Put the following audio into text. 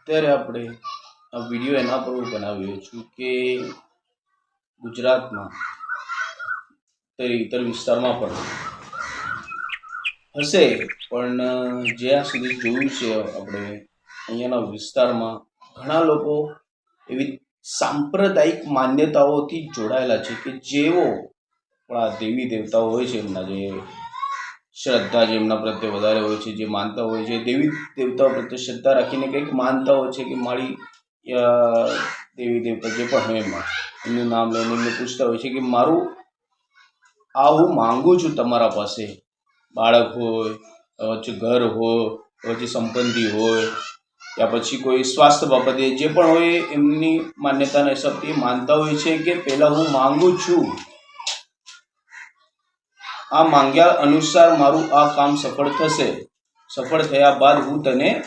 અત્યારે આપણે આ વીડિયો એના પર બનાવ્યો છું કે ગુજરાતમાં ઇતર વિસ્તારમાં પણ હશે, પણ જ્યાં સુધી જોયું છે આપણે અહીંયાના વિસ્તારમાં ઘણા લોકો એવી સાંપ્રદાયિક માન્યતાઓથી જોડાયેલા છે કે જેઓ આપણા દેવી દેવતાઓ હોય છે એમના જે શ્રદ્ધા જે એમના પ્રત્યે વધારે હોય છે, જે માનતા હોય છે, દેવી દેવતાઓ પ્રત્યે શ્રદ્ધા રાખીને કંઈક માનતા હોય છે કે મારી દેવી દેવતા જે પણ હોય એમાં. એમનું નામ લઈને એમને પૂછતા હોય છે કે મારું, આ હું માગું છું તમારા પાસે. બાળક હોય, પછી ઘર હોય, પછી સંબંધી હોય, યા પછી કોઈ સ્વાસ્થ્ય બાબતે જે પણ હોય એમની માન્યતાના હિસાબથી માનતા હોય છે કે પહેલાં હું માગું છું. આ માંગ્યા અનુસાર મારું આ કામ સફળ થશે. સફળ થયા બાદ હું તને